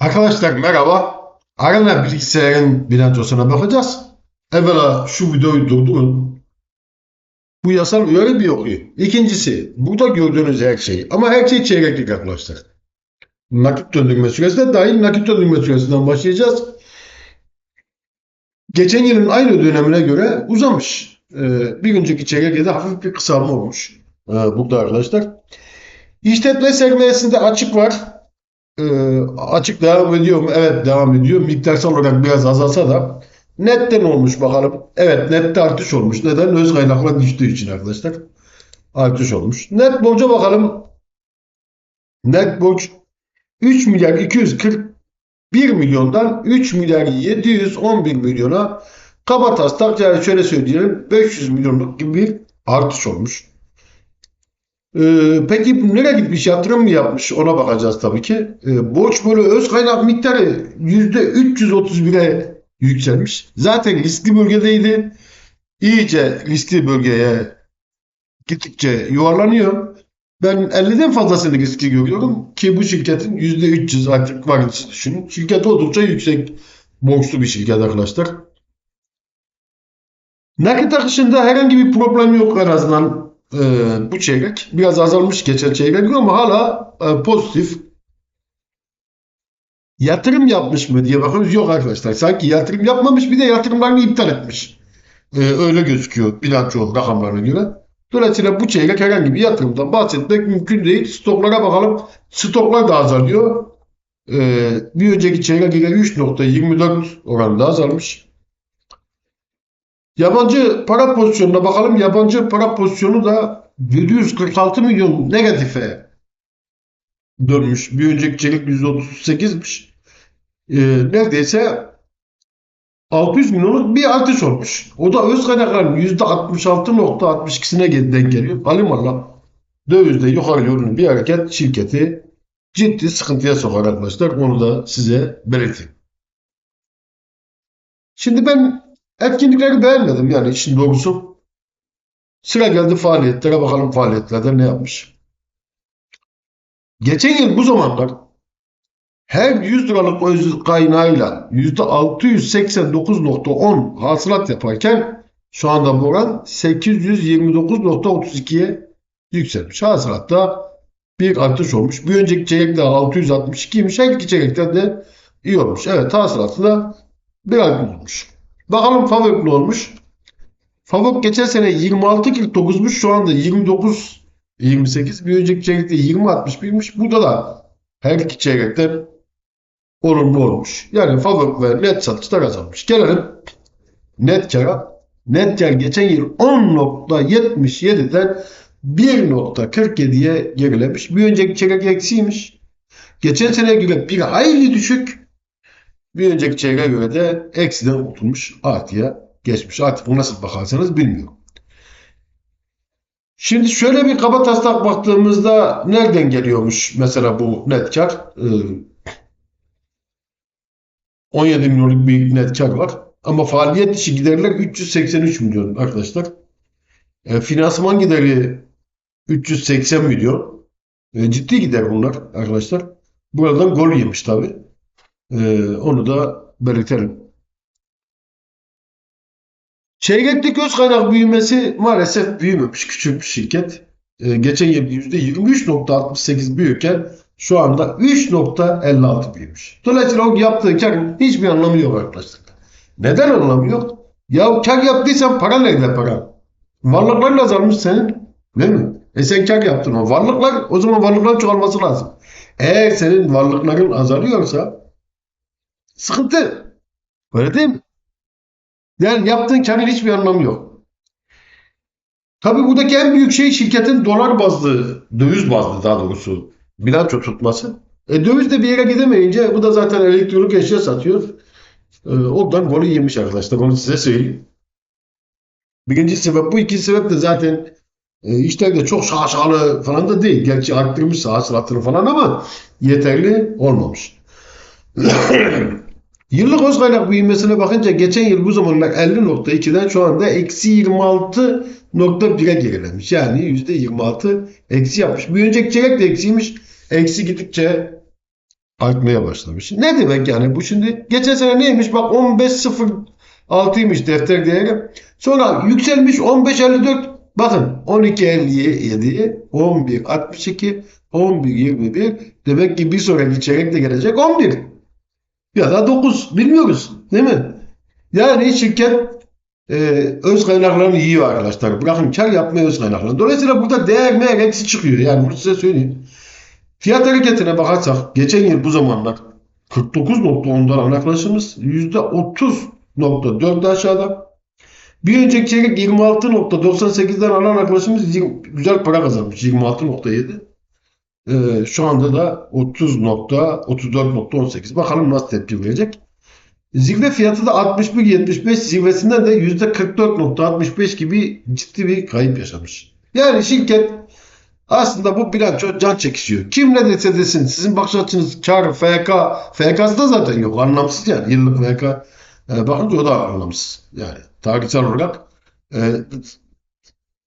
Arkadaşlar merhaba. Arena bilgisayarın bilançosuna bakacağız. Evvela şu videoyu durdurun. Bu yasal uyarı bir okuyor. İkincisi, burada gördüğünüz her şey ama her şey çeyreklik arkadaşlar. Nakit döndürme süresi dahil nakit döndürme süresinden başlayacağız. Geçen yılın aynı dönemine göre uzamış. Ee, bir önceki çeyrekte hafif bir kısalma olmuş. Ee, burada arkadaşlar. İşletme sermayesinde açık var. Ee, açık devam ediyor mu? Evet devam ediyor. Miktarsal olarak biraz azalsa da netten olmuş bakalım. Evet nette artış olmuş. Neden? Öz kaynaklar düştüğü için arkadaşlar. Artış olmuş. Net borca bakalım. Net borç 3 milyar 241 milyondan 3 milyar 711 milyona kaba taslak yani şöyle söyleyelim 500 milyonluk gibi bir artış olmuş. Ee, peki nereye gitmiş? Yatırım mı yapmış? Ona bakacağız tabii ki. Ee, borç böyle öz kaynak miktarı %331'e yükselmiş. Zaten riskli bölgedeydi. İyice riskli bölgeye gittikçe yuvarlanıyor. Ben 50'den fazlasını riskli görüyorum ki bu şirketin %300 artık varlısı düşünün. Şirket oldukça yüksek borçlu bir şirket arkadaşlar. Nakit akışında herhangi bir problem yok en azından e, bu çeyrek. Biraz azalmış geçen çeyrek ama hala e, pozitif. Yatırım yapmış mı diye bakıyoruz. Yok arkadaşlar. Sanki yatırım yapmamış bir de yatırımlarını iptal etmiş. E, öyle gözüküyor bilanço rakamlarına göre. Dolayısıyla bu çeyrek herhangi bir yatırımdan bahsetmek mümkün değil. Stoklara bakalım. Stoklar da azalıyor. E, bir önceki çeyrek ile 3.24 oranında azalmış. Yabancı para pozisyonuna bakalım. Yabancı para pozisyonu da 746 milyon negatife dönmüş. Bir önceki çeyrek %38'miş. Ee, neredeyse 600 milyonluk bir artış olmuş. O da öz kaynakların %66.62'sine denk geliyor. Alimallah dövizde yukarı yönlü bir hareket şirketi ciddi sıkıntıya sokar arkadaşlar. Onu da size belirteyim. Şimdi ben etkinlikleri beğenmedim yani işin doğrusu. Sıra geldi faaliyetlere bakalım faaliyetlerde ne yapmış. Geçen yıl bu zamanlar her 100 liralık öz kaynağıyla %689.10 hasılat yaparken şu anda bu oran 829.32'ye yükselmiş. Hasılatta bir artış olmuş. Bir önceki çeyrekte 662'ymiş. Her iki çeyrekten de iyi olmuş. Evet hasılatı da bir artış olmuş. Bakalım Favök ne olmuş? Favök geçen sene 26.49'muş. Şu anda 29 28. Bir önceki çeyrekte 20.61'miş. Burada da her iki çeyrekten olumlu olmuş. Yani Favök ve net satışlar azalmış. Gelelim net kara. Net kar geçen yıl 10.77'den 1.47'ye gerilemiş. Bir önceki çeyrek eksiymiş. Geçen sene göre bir hayli düşük. Bir önceki çeyreğe göre de eksiden kurtulmuş artıya geçmiş. Artık bu nasıl bakarsanız bilmiyorum. Şimdi şöyle bir kaba taslak baktığımızda nereden geliyormuş mesela bu net kar? Ee, 17 milyonluk bir net kar var. Ama faaliyet dışı giderler 383 milyon arkadaşlar. E, finansman gideri 380 milyon. E, ciddi gider bunlar arkadaşlar. Buradan gol yemiş tabii. Ee, onu da belirtelim. Çeyreklik öz kaynak büyümesi maalesef büyümemiş. Küçük bir şirket. Ee, geçen yıl %23.68 büyürken şu anda 3.56 büyümüş. Dolayısıyla o yaptığı karın hiçbir anlamı yok arkadaşlar. Neden anlamı yok? Ya kar yaptıysan para nerede para? Varlıkların azalmış senin. Değil mi? E sen kar yaptın o. Varlıklar o zaman varlıkların çoğalması lazım. Eğer senin varlıkların azalıyorsa Sıkıntı. Öyle değil mi? Yani yaptığın karın hiçbir anlamı yok. Tabii buradaki en büyük şey şirketin dolar bazlı, döviz bazlı daha doğrusu bilanço tutması. E, döviz de bir yere gidemeyince bu da zaten elektronik eşya satıyor. E, oradan golü yemiş arkadaşlar. Onu size söyleyeyim. Birinci sebep bu. ikinci sebep de zaten e, işler de çok şaşalı falan da değil. Gerçi arttırmış hasılatını falan ama yeterli olmamış. Yıllık öz kaynak büyümesine bakınca geçen yıl bu zamanlar 50.2'den şu anda eksi 26.1'e gerilemiş. Yani %26 eksi yapmış. Bir önceki çeyrek de eksiymiş. Eksi gittikçe artmaya başlamış. Ne demek yani bu şimdi? Geçen sene neymiş? Bak 15.06'ymış defter değeri. Sonra yükselmiş 15.54. Bakın 12.57, 11.62, 11.21. Demek ki bir sonraki çeyrek de gelecek 11. Ya da 9. Bilmiyoruz. Değil mi? Yani şirket e, öz kaynaklarını yiyor arkadaşlar. Bırakın kar yapmaya öz kaynaklarını. Dolayısıyla burada değer meğer eksi çıkıyor. Yani bunu size söyleyeyim. Fiyat hareketine bakarsak geçen yıl bu zamanlar 49.10'dan anaklaşımız %30.4 aşağıda. Bir önceki çeyrek 26.98'den alan yaklaşımız güzel para kazanmış. 26.7. Ee, şu anda da 30.34.18. Bakalım nasıl tepki verecek. Zirve fiyatı da 61.75 zirvesinden de %44.65 gibi ciddi bir kayıp yaşamış. Yani şirket aslında bu bilanço can çekişiyor. Kim ne dese desin sizin bakış açınız kar, FK, FK'sı da zaten yok. Anlamsız yani. Yıllık FK e, bakınca o da anlamsız. Yani tarihsel olarak e,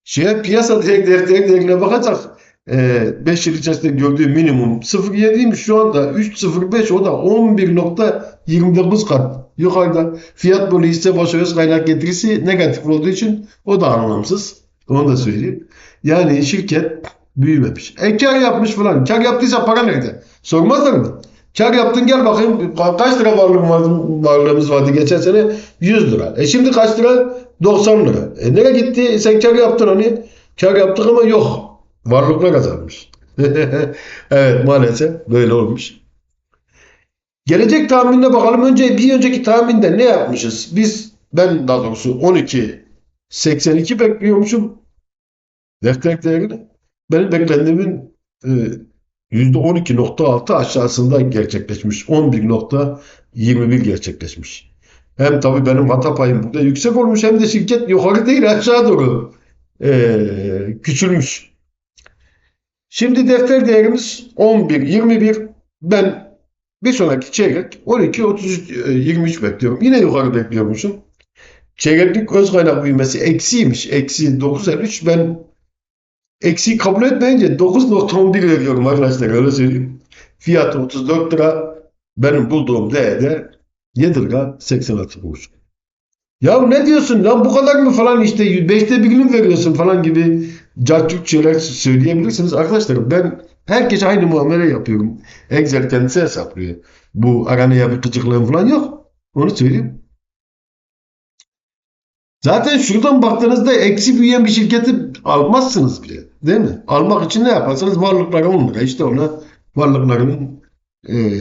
şeye piyasa direkt direkt direkine bakacak. 5 yıl içerisinde gördüğü minimum 0.7'ymiş şu anda 3.05 o da 11.29 kat yukarıda. Fiyat bölü hisse başı öz kaynak getirisi negatif olduğu için o da anlamsız. Onu da söyleyeyim. Yani şirket büyümemiş. E kar yapmış falan. Kar yaptıysa para nerede? Sormazlar mı? Kar yaptın gel bakayım kaç lira varlığım vardı, varlığımız vardı geçen sene? 100 lira. E şimdi kaç lira? 90 lira. E nereye gitti? E sen kar yaptın hani. Kar yaptık ama yok varlıkla kazanmış. evet maalesef böyle olmuş. Gelecek tahminine bakalım. Önce bir önceki tahminde ne yapmışız? Biz ben daha doğrusu 12 82 bekliyormuşum. Defter değerini. Benim beklediğimin e, %12.6 aşağısında gerçekleşmiş. 11.21 gerçekleşmiş. Hem tabii benim hata payım burada yüksek olmuş hem de şirket yukarı değil aşağı doğru e, küçülmüş. Şimdi defter değerimiz 11, 21. Ben bir sonraki çeyrek 12, 33, 23 bekliyorum. Yine yukarı bekliyormuşum. Çeyreklik öz kaynak büyümesi eksiymiş. Eksi 9.53. Ben eksiyi kabul etmeyince 9.11 veriyorum arkadaşlar öyle söyleyeyim. Fiyatı 34 lira. Benim bulduğum değerde 7 lira 86 kuruş. Ya ne diyorsun lan bu kadar mı falan işte 5'te birini veriyorsun falan gibi cartçuk şeyler söyleyebilirsiniz. Arkadaşlar ben herkese aynı muamele yapıyorum. Excel kendisi hesaplıyor. Bu aranaya bir gıcıklığım falan yok. Onu söyleyeyim. Zaten şuradan baktığınızda eksi büyüyen bir şirketi almazsınız bile. Değil mi? Almak için ne yaparsanız varlıkları 10 lira. İşte ona varlıklarının eee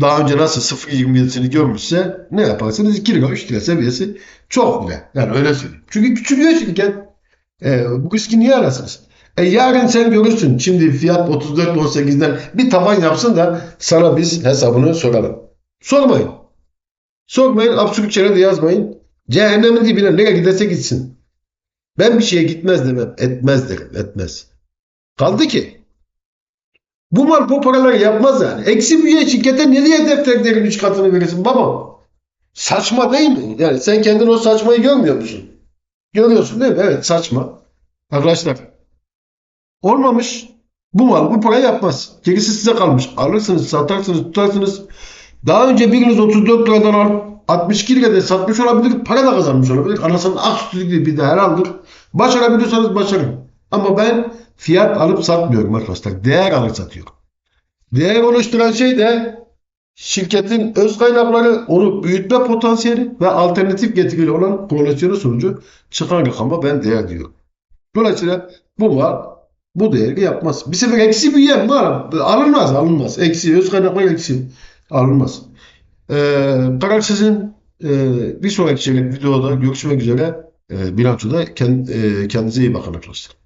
daha önce nasıl 0.27'sini görmüşse ne yaparsınız? 2 lira 3 lira seviyesi çok bile. Yani öyle söyleyeyim. Çünkü küçülüyor şirket. E, bu riski niye arasınız? E, yarın sen görürsün. Şimdi fiyat 34.18'den bir taban yapsın da sana biz hesabını soralım. Sormayın. Sormayın. Absürt şeyler de yazmayın. Cehennemin dibine nereye giderse gitsin. Ben bir şeye gitmez demem. Etmez derim. Etmez. Kaldı ki bu mal bu paraları yapmaz yani. Eksi büyüyen şirkete nereye defter değerin 3 katını verirsin baba? Saçma değil mi? Yani sen kendin o saçmayı görmüyor musun? Görüyorsun değil mi? Evet saçma. Arkadaşlar olmamış. Bu mal bu parayı yapmaz. Gerisi size kalmış. Alırsınız, satarsınız, tutarsınız. Daha önce biriniz 34 liradan al, 62 lirada satmış olabilir, para da kazanmış olabilir. Anasının ak sütü gibi bir değer aldır. Başarabiliyorsanız başarın. Ama ben fiyat alıp satmıyorum arkadaşlar. Değer alır satıyorum. Değer oluşturan şey de şirketin öz kaynakları, onu büyütme potansiyeli ve alternatif getirili olan projeksiyonu sonucu çıkan rakama ben değer diyorum. Dolayısıyla bu mal bu değeri yapmaz. Bir sefer eksi büyüyen mal alınmaz, alınmaz. Eksi, öz kaynaklar eksi alınmaz. Ee, karar sizin. Ee, bir sonraki videoda görüşmek üzere. Ee, bilançoda kend, e, kendinize iyi bakın arkadaşlar.